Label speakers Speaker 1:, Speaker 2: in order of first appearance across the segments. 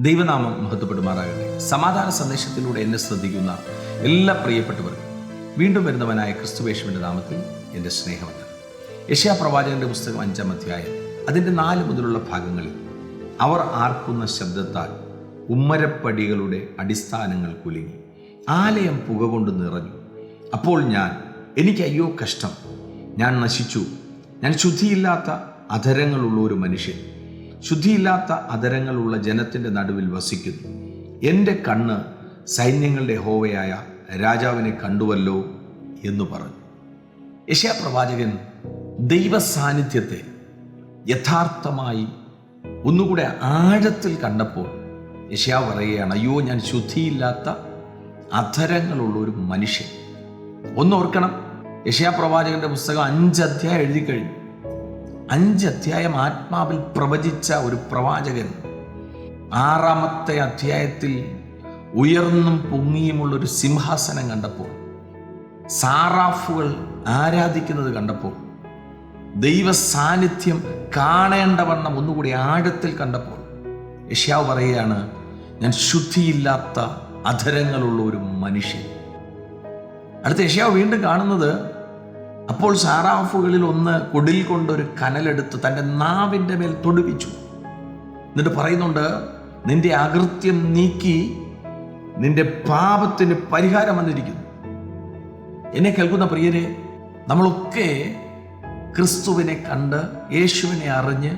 Speaker 1: ദൈവനാമം മഹത്വപ്പെടുമാറാകട്ടെ. സമാധാന സന്ദേശത്തിലൂടെ എന്നെ ശ്രദ്ധിക്കുന്ന എല്ലാ പ്രിയപ്പെട്ടവർക്കും വീണ്ടും വരുന്നവനായ ക്രിസ്തുവേഷുവിന്റെ നാമത്തിൽ എന്റെ സ്നേഹമുണ്ട് യശ്യാ പ്രവാചകന്റെ പുസ്തകം അഞ്ചാം അധ്യായം. അതിന്റെ നാല് മുതലുള്ള ഭാഗങ്ങളിൽ അവർ ആർക്കുന്ന ശബ്ദത്താൽ ഉമ്മരപ്പടികളുടെ അടിസ്ഥാനങ്ങൾ കുലുങ്ങി. ആലയം പുക കൊണ്ട് നിറഞ്ഞു. അപ്പോൾ ഞാൻ എനിക്ക് അയ്യോ കഷ്ടം. ഞാൻ നശിച്ചു. ഞാൻ ശുദ്ധിയില്ലാത്ത അധരങ്ങളുള്ള ഒരു മനുഷ്യൻ. ശുദ്ധിയില്ലാത്ത അധരങ്ങളുള്ള ജനത്തിന്റെ നടുവിൽ വസിക്കുന്നു. എന്റെ കണ്ണ് സൈന്യങ്ങളുടെ ഹോവയായ രാജാവിനെ കണ്ടുവല്ലോ എന്ന് പറഞ്ഞു. യശാപ്രവാചകൻ ദൈവ സാന്നിധ്യത്തെ യഥാർത്ഥമായി ഒന്നുകൂടെ ആഴത്തിൽ കണ്ടപ്പോൾ യശാ പറയുകയാണ് അയ്യോ ഞാൻ ശുദ്ധിയില്ലാത്ത അധരങ്ങളുള്ള ഒരു മനുഷ്യൻ. ഒന്നോർക്കണം യശയാ പ്രവാചകന്റെ പുസ്തകം അഞ്ച് അധ്യായം എഴുതി കഴിഞ്ഞു അഞ്ച് അധ്യായം ആത്മാവിൽ പ്രവചിച്ച ഒരു പ്രവാചകൻ. ആറാമത്തെ അധ്യായത്തിൽ ഉയർന്നും പൊങ്ങിയുമുള്ള ഒരു സിംഹാസനം കണ്ടപ്പോൾ സാറാഫുകൾ ആരാധിക്കുന്നത് കണ്ടപ്പോൾ ദൈവ സാന്നിധ്യം കാണേണ്ടവണ്ണം ഒന്നുകൂടി ആഴത്തിൽ കണ്ടപ്പോൾ യഷ്യാവ് പറയുകയാണ് ഞാൻ ശുദ്ധിയില്ലാത്ത അധരങ്ങളുള്ള ഒരു മനുഷ്യൻ. അടുത്ത യഷ്യാവ് വീണ്ടും കാണുന്നത് അപ്പോൾ സാറാഫുകളിൽ ഒന്ന് കുടിൽ കൊണ്ടൊരു കനലെടുത്ത് തന്റെ നാവിന്റെ മേൽ തൊടുവിച്ചു. എന്നിട്ട് പറയുന്നുണ്ട് നിന്റെ അകൃത്യം നീക്കി നിന്റെ പാപത്തിന് പരിഹാരം വന്നിരിക്കുന്നു. എന്നെ കേൾക്കുന്ന പ്രിയരെ നമ്മളൊക്കെ ക്രിസ്തുവിനെ കണ്ട് യേശുവിനെ അറിഞ്ഞ്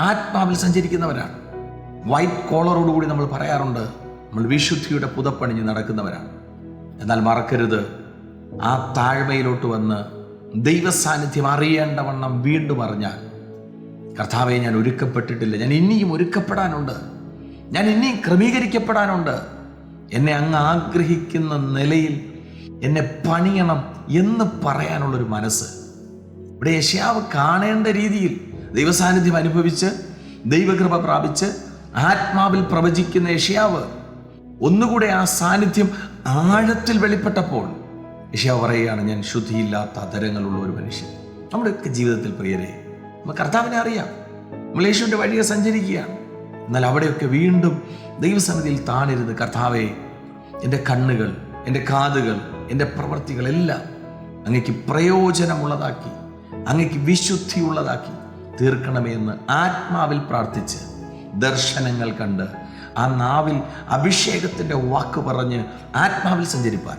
Speaker 1: ആത്മാവിൽ സഞ്ചരിക്കുന്നവരാണ്. വൈറ്റ് കോളറോടുകൂടി നമ്മൾ പറയാറുണ്ട് നമ്മൾ വിശുദ്ധിയുടെ പുതപ്പണിഞ്ഞ് നടക്കുന്നവരാണ്. എന്നാൽ മറക്കരുത് ആ താഴ്മയിലോട്ട് വന്ന് ദൈവ സാന്നിധ്യം അറിയേണ്ടവണ്ണം വീണ്ടും അറിഞ്ഞാൽ കർത്താവെ ഞാൻ ഒരുക്കപ്പെട്ടിട്ടില്ല. ഞാൻ ഇനിയും ഒരുക്കപ്പെടാനുണ്ട്. ഞാൻ ഇനിയും ക്രമീകരിക്കപ്പെടാനുണ്ട്. എന്നെ അങ്ങ് ആഗ്രഹിക്കുന്ന നിലയിൽ എന്നെ പണിയണം എന്ന് പറയാനുള്ളൊരു മനസ്സ് ഇവിടെ യശയാവ് കാണേണ്ട രീതിയിൽ ദൈവസാന്നിധ്യം അനുഭവിച്ച് ദൈവകൃപ പ്രാപിച്ച് ആത്മാവിൽ പ്രവചിക്കുന്ന യശയാവ് ഒന്നുകൂടെ ആ സാന്നിധ്യം ആഴത്തിൽ വെളിപ്പെട്ടപ്പോൾ യശയാവ് പറയുകയാണ് ഞാൻ ശുദ്ധിയില്ലാത്ത അതരങ്ങളുള്ള ഒരു മനുഷ്യൻ. നമ്മുടെയൊക്കെ ജീവിതത്തിൽ പ്രിയരെ കർത്താവിനെ അറിയാം. യേശുവിന്റെ വഴിയെ സഞ്ചരിക്കുകയാണ്. എന്നാൽ അവിടെയൊക്കെ വീണ്ടും ദൈവസന്നിധിയിൽ താണിരുന്ന് കർത്താവെ എന്റെ കണ്ണുകൾ എന്റെ കാതുകൾ എന്റെ പ്രവൃത്തികളെല്ലാം അങ്ങക്ക് പ്രയോജനമുള്ളതാക്കി അങ്ങക്ക് വിശുദ്ധിയുള്ളതാക്കി തീർക്കണമേ എന്ന് ആത്മാവിൽ പ്രാർത്ഥിച്ച് ദർശനങ്ങൾ കണ്ട് ആ നാവിൽ അഭിഷേകത്തിന്റെ വാക്ക് പറഞ്ഞ് ആത്മാവിൽ സഞ്ചരിപ്പാൻ